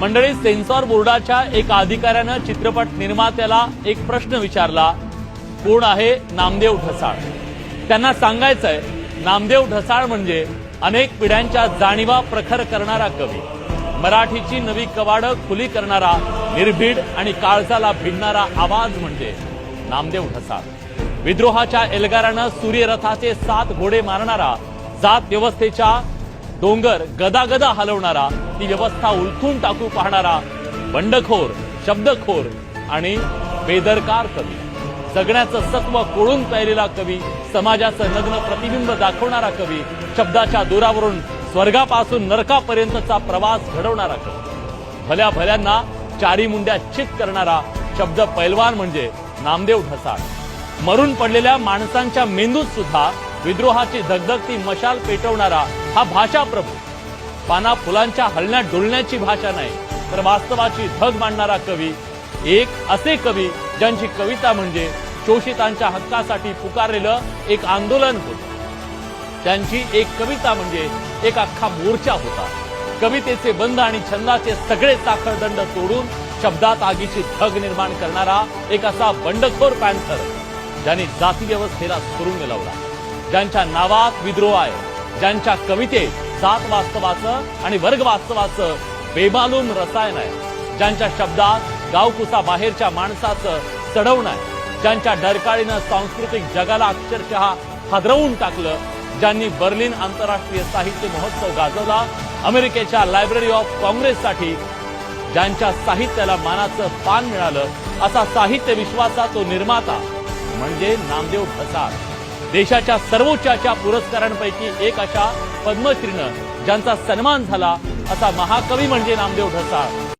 मंडळी सेन्सॉर बोर्डाच्या एका अधिकाऱ्यानं चित्रपट निर्मात्याला एक प्रश्न विचारला. कोण आहे? नामदेव ढसाळ. त्यांना सांगायचंय नामदेव ढसाळ म्हणजे अनेक पिढ्यांच्या जाणीवा प्रखर करणारा कवी. मराठीची नवी कवाडं खुली करणारा निर्भीड आणि काळजाला भिडणारा आवाज म्हणजे नामदेव ढसाळ. विद्रोहाच्या एल्गारानं सूर्यरथाचे सात घोडे मारणारा जात व्यवस्थेच्या डोंगर गदागदा हलवणारा ती व्यवस्था उलथून टाकू पाहणारा बंडखोर शब्दखोर आणि बेदरकार कवी. जगण्याचं सत्व कोळून प्यायलेला कवी समाजाचं नग्न प्रतिबिंब दाखवणारा कवी शब्दाच्या दुरावरून स्वर्गापासून नरकापर्यंतचा प्रवास घडवणारा कवी. भल्या भल्यांना चारी मुंड्या चित करणारा शब्द पैलवान म्हणजे नामदेव ढसाळ. मरून पडलेल्या माणसांच्या मेंदूत सुद्धा विद्रोहाची धगधगती मशाल पेटवणारा हा भाषा प्रभू. पाना फुलांच्या हलण्यात डुलण्याची भाषा नाही तर वास्तवाची धग मांडणारा कवी एक असे कवी ज्यांची कविता म्हणजे शोषितांच्या हक्कासाठी पुकारलेलं एक आंदोलन होतं. त्यांची एक कविता म्हणजे एक अख्खा मोर्चा होता. कवितेचे बंध आणि छंदाचे सगळे साखळदंड तोडून शब्दात आगीची धग निर्माण करणारा एक असा बंडखोर पॅन्थर ज्यांनी जाती व्यवस्थेला सुरुंग लावला ज्यांच्या नावात विद्रोह आहे. ज्यांच्या कवितेत जात वास्तवाचं आणि वर्ग वास्तवाचं बेमालूम रसायन आहे. ज्यांच्या शब्दात गावकुसा बाहेरच्या माणसाचं चढवणं आहे ज्यांच्या डरकाळीनं सांस्कृतिक जगाला अक्षरशः हादरवून टाकलं. ज्यांनी बर्लिन आंतरराष्ट्रीय साहित्य महोत्सव गाजवला अमेरिकेच्या लायब्ररी ऑफ काँग्रेससाठी ज्यांच्या साहित्याला मानाचं पान मिळालं असा साहित्य विश्वाचा तो निर्माता म्हणजे नामदेव ढसाळ देशाच्या सर्वोच्चाच्या पुरस्कारांपैकी एक अशा पद्मश्रीनं ज्यांचा सन्मान झाला असा महाकवी म्हणजे नामदेव ढसाळ.